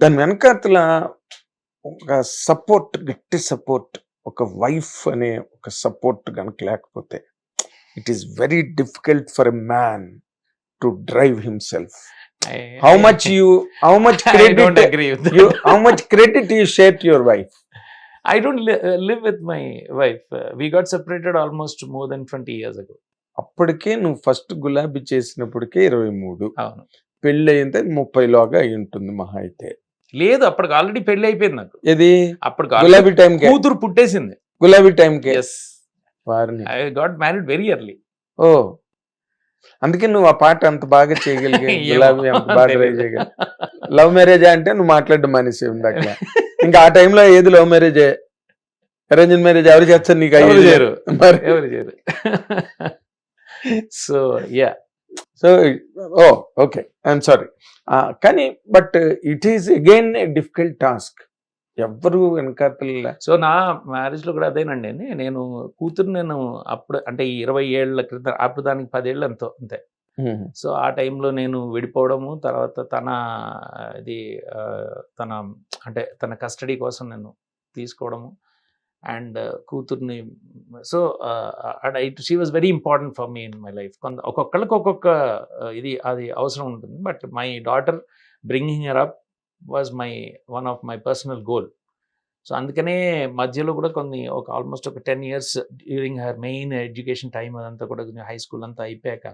దాని వెనకాతల ఒక సపోర్ట్ గట్టి సపోర్ట్ ఒక వైఫ్ అనే ఒక సపోర్ట్ కనుక లేకపోతే it is very difficult for a man to drive himself how much you how much credit share to your wife? I don't li- uh, live with my wife. Uh, we got separated almost more than 20 years ago. అప్పటికే నువ్వు first గులాబీ చేసినప్పటికే ఇరవై మూడు. అవును. పెళ్ళి అయితే ముప్పైలోగా అయి ఉంటుంది మహా అయితే. లేదు అప్పటికి ఆల్రెడీ పెళ్ళి అయిపోయింది నాకు. ఇది అప్పటికి గులాబీ టైం కూతురు పుట్టేసింది. గులాబీ time yes I got married very early oh. అందుకే నువ్వు ఆ పాట అంత బాగా చేయగలిగే గులాబీ అంత బాగా ట్రై చేయగలి లవ్ మ్యారేజ్ అంటే నువ్వు మాట్లాడడం మానేసి ఉంది అక్కడ ఇంకా ఆ టైంలో ఏది లవ్ మ్యారేజ్ అరేంజ్ మ్యారేజ్ ఎవరు చేస్తారు నీకు ఎవరు అయ్యేది? చేయరు. మరి ఎవరు చేయరు. So yeah so oh okay I'm sorry కానీ but it is again a difficult task ఎవ్వరు వెనకాతల సో నా మ్యారేజ్లో కూడా అదేనండి. నేను కూతురు నేను అప్పుడు అంటే ఈ ఇరవై ఏళ్ళ క్రితం అప్పుడు దానికి పదేళ్ళు ఎంతో అంతే. సో ఆ టైంలో నేను విడిపోవడము తర్వాత తన ఇది తన అంటే తన కస్టడీ కోసం నేను తీసుకోవడము. అండ్ uh, కూతుర్ని so and it she was very important for me in my life కొంత ఒక్కొక్కళ్ళకి ఒక్కొక్క uh, ఇది అది అవసరం ఉంటుంది. But my daughter bringing her up was my one of my personal goal so అందుకనే మధ్యలో కూడా కొన్ని ఒక ఆల్మోస్ట్ ఒక ten years during her main education time అదంతా కూడా హై స్కూల్ అంతా అయిపోయాక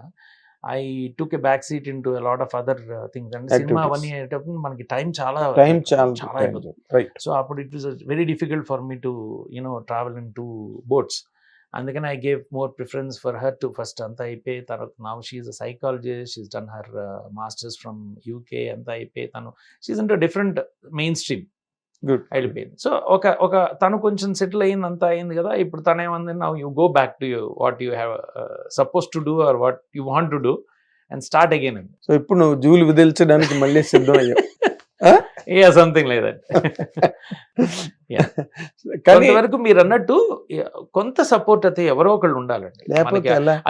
I took a back seat in to lot of other things అంటే సినిమా. అవన్నీ అయ్యేటప్పుడు మనకి టైం చాలా టైం చాలా చాలా అయిపోతుంది. సో అప్పుడు it was very difficult for me to you know travel in two boats అందుకని I gave more preference for her to first అంతా అయిపోయి తర్వాత now she's a psychologist she's done her masters from UK అంతా అయిపోయి తను she's into different main stream వెళ్ళిపోయింది so ఒక ఒక తను కొంచెం సెటిల్ అయింది అంతా అయింది కదా ఇప్పుడు తను ఏమంది now you go back to you what you have suppose to do or what you want to do and start again అండి సో ఇప్పుడు నువ్వు జూలు విదిల్చడానికి మళ్ళీ సిద్ధం అయ్యావు Huh? Yeah something like that కానీ కొంతవరకు మీరు అన్నట్టు కొంత సపోర్ట్ అయితే ఎవరో ఒకళ్ళు ఉండాలండి.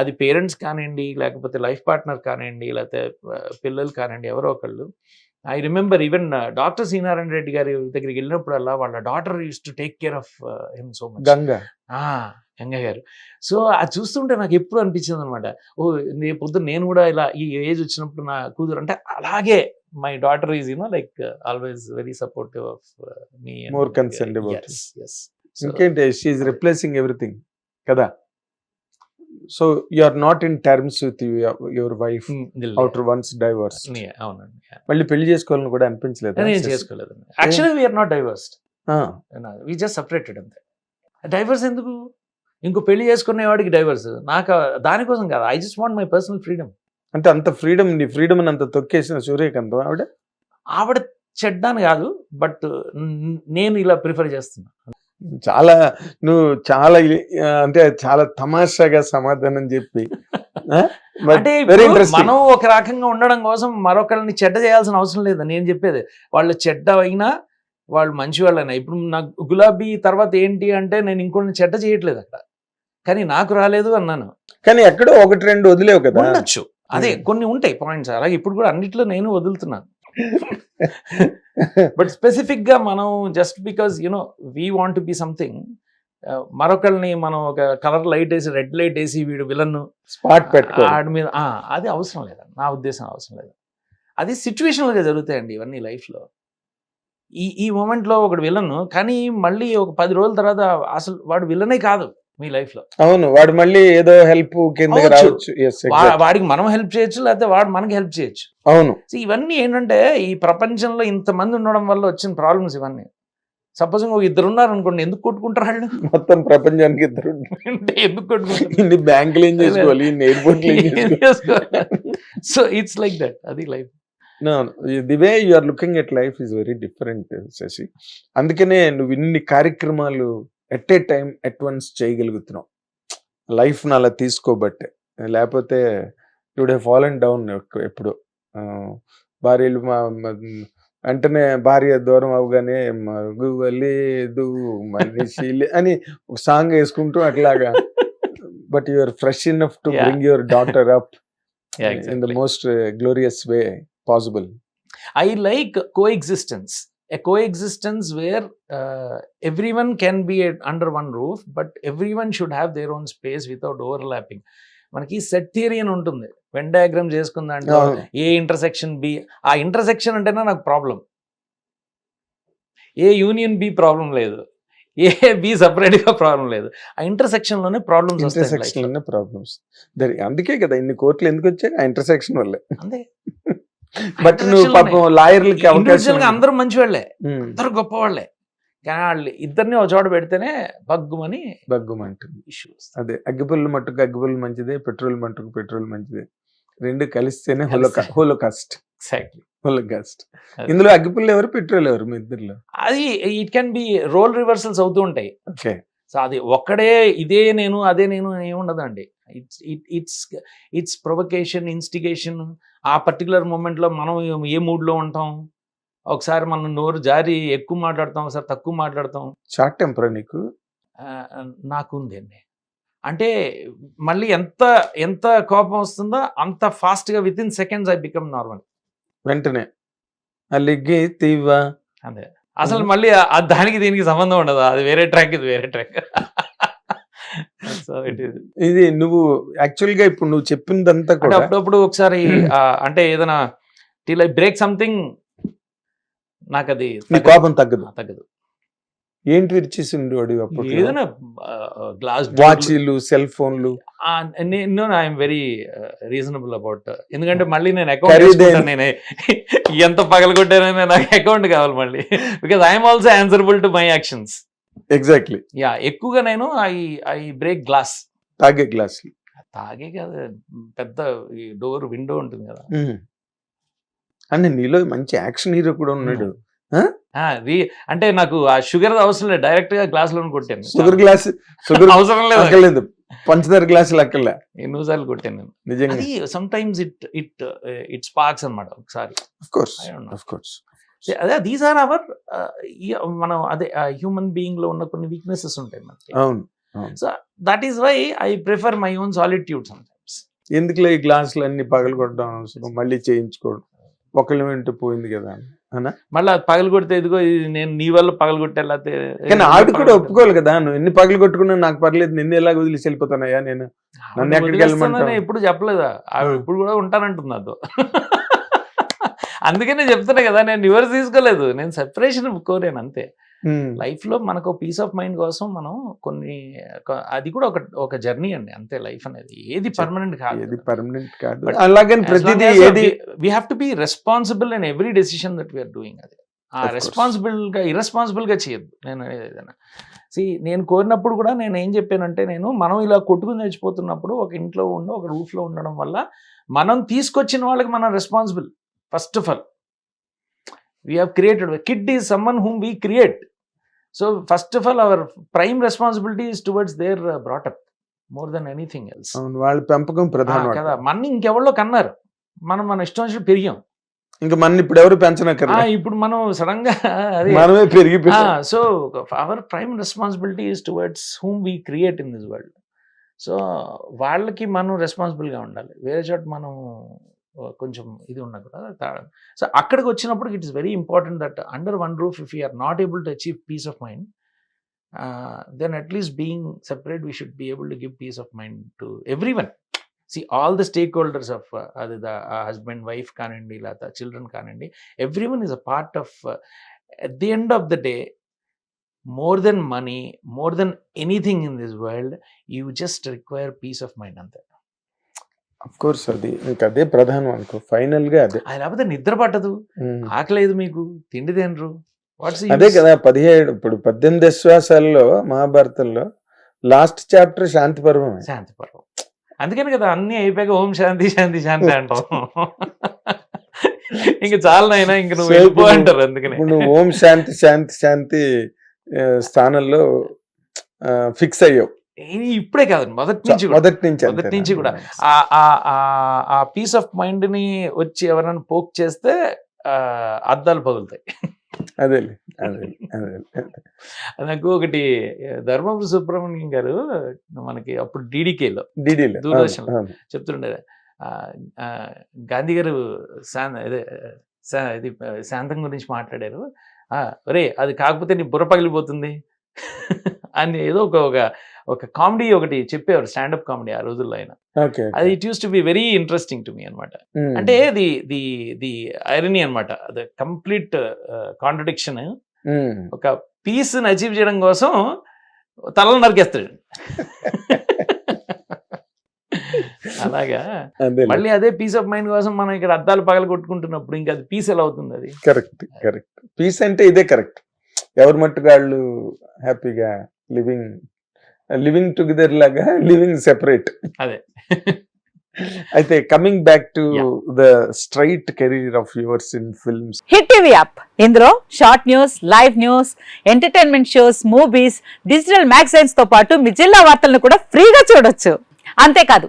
అది పేరెంట్స్ కానివ్వండి లేకపోతే లైఫ్ పార్ట్నర్ కానివ్వండి లేకపోతే ఆ, పిల్లలు కానివ్వండి ఎవరో ఒకళ్ళు. I remember even doctor C Narayana Reddy గారి దగ్గరికి వెళ్ళినప్పుడల్లా వాళ్ళ daughter used to take care of him so much Ganga. Ganga garu. So అది చూస్తుంటే నాకు ఎప్పుడు అనిపించింది అనమాట ఓ రేపు పొద్దున్న నేను కూడా ఇలా ఈ ఏజ్ వచ్చినప్పుడు నా కూతురు అంటే అలాగే my daughter is you know like always very supportive of me More concerned about it. Yes ఇంకేంటి షీఈ్ రిప్లేసింగ్ ఎవ్రీథింగ్ కదా? So you are not in terms with your wife outer once divorce అవునండి మళ్ళీ పెళ్ళి చేసుకోవాలని కూడా అనిపించలేదు? నేను చేసుకోలేదండి actually we're not divorced we just separated అంతే. డైవర్స్ ఎందుకు? ఇంకో పెళ్ళి చేసుకునే వాడికి డైవర్స్ నాకు దానికోసం కాదు. I just want my personal freedom అంటే అంత ఫ్రీడమ్ నీ ఫ్రీడమ్ అంత తొక్కేసిన సూర్యకాంతం ఆవిడ? ఆవిడ చెడ్డాను కాదు బట్ నేను ఇలా ప్రిఫర్ చేస్తున్నా. చాలా నువ్వు చాలా అంటే చాలా తమాషాగా సమాధానం చెప్పి అంటే మనం ఒక రకంగా ఉండడం కోసం మరొకరిని చెడ్డ చేయాల్సిన అవసరం లేదు. నేను చెప్పేది వాళ్ళు చెడ్డ అయినా వాళ్ళు మంచి వాళ్ళైనా ఇప్పుడు నాకు గులాబీ తర్వాత ఏంటి అంటే నేను ఇంకొన్ని చెడ్డ చేయట్లేదు అక్కడ. కానీ నాకు రాలేదు అన్నాను. కానీ ఎక్కడో ఒకటి రెండు వదిలేవు కదా. ఉండొచ్చు. అదే Hmm. కొన్ని ఉంటాయి పాయింట్స్. అలాగే ఇప్పుడు కూడా అన్నిట్లో నేను వదులుతున్నాను. బట్ స్పెసిఫిక్గా మనం just because you know we want be something మరొకరిని మనం ఒక కలర్ లైట్ వేసి రెడ్ లైట్ వేసి వీడు విలన్ స్పాట్ పెట్టుకో ఆడి మీద ఆ, అది అవసరం లేదు. నా ఉద్దేశం అవసరం లేదు. అది situational గా జరుగుతాయండి ఇవన్నీ life లో. ఈ ఈ moment లో ఒకడు విలన్ కానీ మళ్ళీ ఒక పది రోజుల తర్వాత అసలు వాడు విలనే కాదు మీ life లో. అవును వాడు మళ్ళీ ఏదో హెల్ప్ కింద. రావచ్చు. వాడికి మనం హెల్ప్ చేయొచ్చు లేకపోతే వాడు మనకి హెల్ప్ చేయొచ్చు. అవును. సో ఇవన్నీ ఏంటంటే ఈ ప్రపంచంలో ఇంతమంది ఉండడం వల్ల వచ్చిన ప్రాబ్లమ్స్ ఇవన్నీ. సపోజ్ ఒక ఇద్దరు ఉన్నారు అనుకోండి ఎందుకు కొట్టుకుంటారు వాళ్ళు? మొత్తం ప్రపంచానికి ఇద్దరు ఎందుకు కొట్టుకుంటారు? ఇన్ని బ్యాంకులు ఏం చేసుకోవాలి ఇన్ని ఎయిర్పోర్ట్లు ఏం చేసుకోవాలి. సో ఇట్స్ లైక్ దట్ అది life the way you are looking at life is very different Sashi అందుకనే నువ్వు ఇన్ని కార్యక్రమాలు at a time at once చేయగలుగుతున్నావు. Life అలా తీసుకోబట్టే. లేకపోతే టుడే ఫాలన్ డౌన్ ఎప్పుడు. భార్యలు మా వెంటనే భార్య దూరం అవగానే మగు లేదు మనిషి అని ఒక సాంగ్ వేసుకుంటూ అట్లాగా but your fresh enough to. Bring your daughter up in the most glorious way possible I like coexistence. A coexistence where uh, everyone can be at, under one roof, but everyone should have their own space without overlapping. మనకి set theory అని ఉంటుంది Venn diagram అవును. A intersection B ఆ intersection అంటేనే నాకు problem A union B problem లేదు. A B సపరేట్గా problem లేదు. ఆ ఇంటర్సెక్షన్లోనే ప్రాబ్లమ్స్ ఇంటర్సెక్షన్ వస్తాయి లోనే ప్రాబ్లమ్స్ అందుకే కదా ఇన్ని కోట్లు ఎందుకు వచ్చాయి? ఆ ఇంటర్సెక్షన్ వల్లే. అంతే. బట్ నువ్వు పాపం లాయర్లకి అవకాశం అందరూ మంచి వాళ్ళే అందరూ గొప్ప వాళ్ళే కానీ వాళ్ళు ఇద్దరిని ఒక చోట పెడితేనే బగ్గుమని బగ్గుమంటుంది ఇష్యూస్ అదే అగ్గిపుల్లు మట్టుకు అగ్గిపుల్లు మంచిదే పెట్రోల్ మట్టుకు పెట్రోల్ మంచిదే. రెండు కలిస్తేనే హోలో. హోలోకాస్ట్ ఎగ్జాక్ట్లీ హోలోకాస్ట్ అదే. ఇందులో అగ్గిపుల్లు ఎవరు పెట్రోల్ ఎవరు మీ ఇద్దరులో? అది it can be role reversals అవుతూ ఉంటాయి. ఓకే. సో అది ఒక్కడే ఇదే నేను అదే నేను ఏముండదండి it's it's it's provocation instigation. ఆ పర్టికులర్ మూమెంట్లో మనం ఏ మూడ్లో ఉంటాం? ఒకసారి మనం నోరు జారి ఎక్కువ మాట్లాడతాం ఒకసారి తక్కువ మాట్లాడతాం. షార్ట్ టెంపర్ నీకు? ఆ, నాకు ఉంది అండి. అంటే మళ్ళీ ఎంత ఎంత కోపం వస్తుందో అంత ఫాస్ట్గా within seconds I become normal. వెంటనే. తీవా అదే. అసలు మళ్ళీ దానికి దీనికి సంబంధం ఉండదు? అది వేరే ట్రాక్ ఇది వేరే ట్రాక్. సో ఇట్ ఈస్ ఇది నువ్వు యాక్చువల్గా ఇప్పుడు నువ్వు చెప్పిందంతా కూడా అప్పుడప్పుడు ఒకసారి అంటే ఏదైనా టీల్ ఐ బ్రేక్ సంథింగ్ నాకు అది నీ. కోపం తగ్గదు. తగ్గదు. ఏంటి విరిచేసి ఉండేవాడు అప్పుడు ఏదైనా గ్లాస్ వాచీలు సెల్ ఫోన్లు. నేను ఐఎమ్ వెరీ రీజనబుల్ అబౌట్ ఎందుకంటే మళ్ళీ నేను అకౌంట్ నేను. ఎంత పగలగొట్టానని నాకు అకౌంట్ కావాలి మళ్ళీ. Because I'm also answerable to my actions exactly yeah ఎక్కువగా నేను ఐ ఐ బ్రేక్ గ్లాస్ తాగే గ్లాసులు తాగే కదా పెద్ద డోర్ విండో ఉంటుంది కదా. అంటే నీలో మంచి యాక్షన్ హీరో కూడా ఉన్నాడు. అంటే నాకు ఆ షుగర్ అవసరం లేదు. డైరెక్ట్గా గ్లాస్లో కొట్టాను. షుగర్ గ్లాస్ షుగర్ అవసరం లేదు. అక్కర్లేదు. పంచదార గ్లాసులు అక్కర్లే. ఎన్నోసార్లు కొట్టాను నేను. నిజంగా. Sometimes it it it sparks అన్నమాట ఒకసారి. కోర్స్ కోర్స్ అదే దీస్ ఆర్ అవర్ మనం అదే హ్యూమన్ బీయింగ్లో ఉన్న కొన్ని వీక్నెసెస్ ఉంటాయి మనకి. అవును that is why I prefer my own solitude sometimes ఎందుకులే ఈ గ్లాసులు అన్ని పగలు కొట్టడం అవసరం? మళ్ళీ చేయించుకోవడం. ఒకళ్ళు వింటూ పోయింది కదా మళ్ళీ అది పగలు కొడితే ఇదిగో ఇది నేను నీ వల్ల పగలు కొట్టే లేకపోతే కానీ ఆవిడ కూడా ఒప్పుకోవాలి కదా నువ్వు ఎన్ని పగలు కొట్టుకున్నా నాకు పర్లేదు నిన్ను ఎలా వదిలేసి వెళ్ళిపోతానయ్యా నేను? నన్ను ఎక్కడికి ఎప్పుడు చెప్పలేదా? ఆవిడ. ఇప్పుడు కూడా ఉంటానంటుంది నాతో. అందుకనే చెప్తున్నా కదా నేను రివర్స్ తీసుకోలేదు. నేను సెపరేషన్ కోరాను అంతే. లైఫ్లో మనకు పీస్ ఆఫ్ మైండ్ కోసం మనం కొన్ని అది కూడా ఒక ఒక జర్నీ అండి. అంతే లైఫ్ అనేది. ఏది పర్మనెంట్ కాదు ఏది పర్మనెంట్ కాదు. అలాగని ప్రతిదీ ఏది we have to be responsible in every decision that we're doing అది. ఆ. రెస్పాన్సిబుల్గా ఇర్రెస్పాన్సిబుల్గా చేయొద్దు. నేను ఏదైనా. సి నేను కోరినప్పుడు కూడా నేను ఏం చెప్పానంటే నేను మనం ఇలా కొట్టుకుని చచ్చిపోతున్నప్పుడు ఒక ఇంట్లో ఉండి ఒక రూఫ్లో ఉండడం వల్ల మనం తీసుకొచ్చిన వాళ్ళకి మనం responsible first of all we have created kid is someone whom we create so first of all our prime responsibility is towards their brought up more than anything else వాళ్ళ పెంపకం ప్రధానం కదా. మన ఇంకెవరిలో కన్నారు? మనం మన ఇష్టం వచ్చినట్టు పెరిగాం. ఇంకా మన ఇప్పుడు ఎవరు ఆ, పెంచనక్కర్లేదు ఇప్పుడు మనం సడన్గా అది. మనమే పెరిగి so our prime responsibility is towards whom we create in this world so వాళ్ళకి మనం రెస్పాన్సిబుల్గా ఉండాలి. వేరే చోట మనం కొంచెం ఇది ఉన్నా కూడా సో అక్కడికి వచ్చినప్పుడు it is very important that under one roof if you're not able to achieve peace of mind then at least being separate we should be able to give peace of mind to everyone see all the stakeholders of అది the husband wife కానివ్వండి లేదా children కానివ్వండి everyone is a part of uh, at the end of the day more than money more than anything in this world you just require peace of mind అంతే. Course అది ఇంకా అదే ప్రధానం అనుకో. ఫైనల్గా అదే లేకపోతే నిద్ర పట్టదు. ఆకలేదు మీకు. తిండి తినరు. అదే కదా పదిహేడు ఇప్పుడు పద్దెనిమిది విశ్వాసాల్లో మహాభారతంలో లాస్ట్ చాప్టర్ శాంతి పర్వమే. శాంతి పర్వం. అందుకని కదా అన్ని అయిపోయాక ఓం శాంతి శాంతి శాంతి అంటాం. ఇంక చాలా నైనా ఇంక నువ్వు వెళ్ళిపో అంటారు అందుకని. నువ్వు ఓం శాంతి శాంతి శాంతి స్థానంలో ఫిక్స్ అయ్యావు. ఇప్పుడే కాదు మొదటి నుంచి మొదటి నుంచి మొదటి? నుంచి కూడా. ఆ- ఆ- ఆ- ఆ పీస్ ఆఫ్ మైండ్ని వచ్చి ఎవరైనా పోక్ చేస్తే అద్దాలు పగులుతాయి. అదేలే అదే నాకు ఒకటి ధర్మపురి సుబ్రహ్మణ్యం గారు మనకి అప్పుడు డీడీకేలో డిడిలో దూరదర్శన్లో. చెప్తుండే గాంధీ గారు శాంతం గురించి మాట్లాడారు. ఆ, ఒరే అది కాకపోతే నీ బుర్ర పగిలిపోతుంది. అని ఏదో ఒక ఒక ఒక కామెడీ ఒకటి చెప్పేవారు స్టాండప్ కామెడీ ఆ రోజుల్లో ఆయన అది it used to be very interesting to me అనమాట అంటే ది ది ది ఐరనీ అనమాట అది కంప్లీట్ కాంట్రడిక్షన్. ఒక పీస్ అచీవ్ చేయడం కోసం తలలు నరికేస్తాడు. అలాగా? మళ్ళీ అదే పీస్ ఆఫ్ మైండ్ కోసం మనం ఇక్కడ అద్దాలు పగల కొట్టుకుంటున్నప్పుడు ఇంకా అది పీస్ ఎలా అవుతుంది అది? Correct correct. పీస్ అంటే ఇదే కరెక్ట్. ఎవరి మట్టుకు వాళ్ళు హ్యాపీగా లివింగ్ లివింగ్ టుగెదర్ లాగా లివింగ్ సెపరేట్. అదే. అయితే coming back to. The straight career of yours in films. Hit TV app. ఇందులో short news live news entertainment shows movies digital మ్యాగజైన్స్తో పాటు మీ జిల్లా వార్తలను కూడా ఫ్రీగా చూడొచ్చు. అంతేకాదు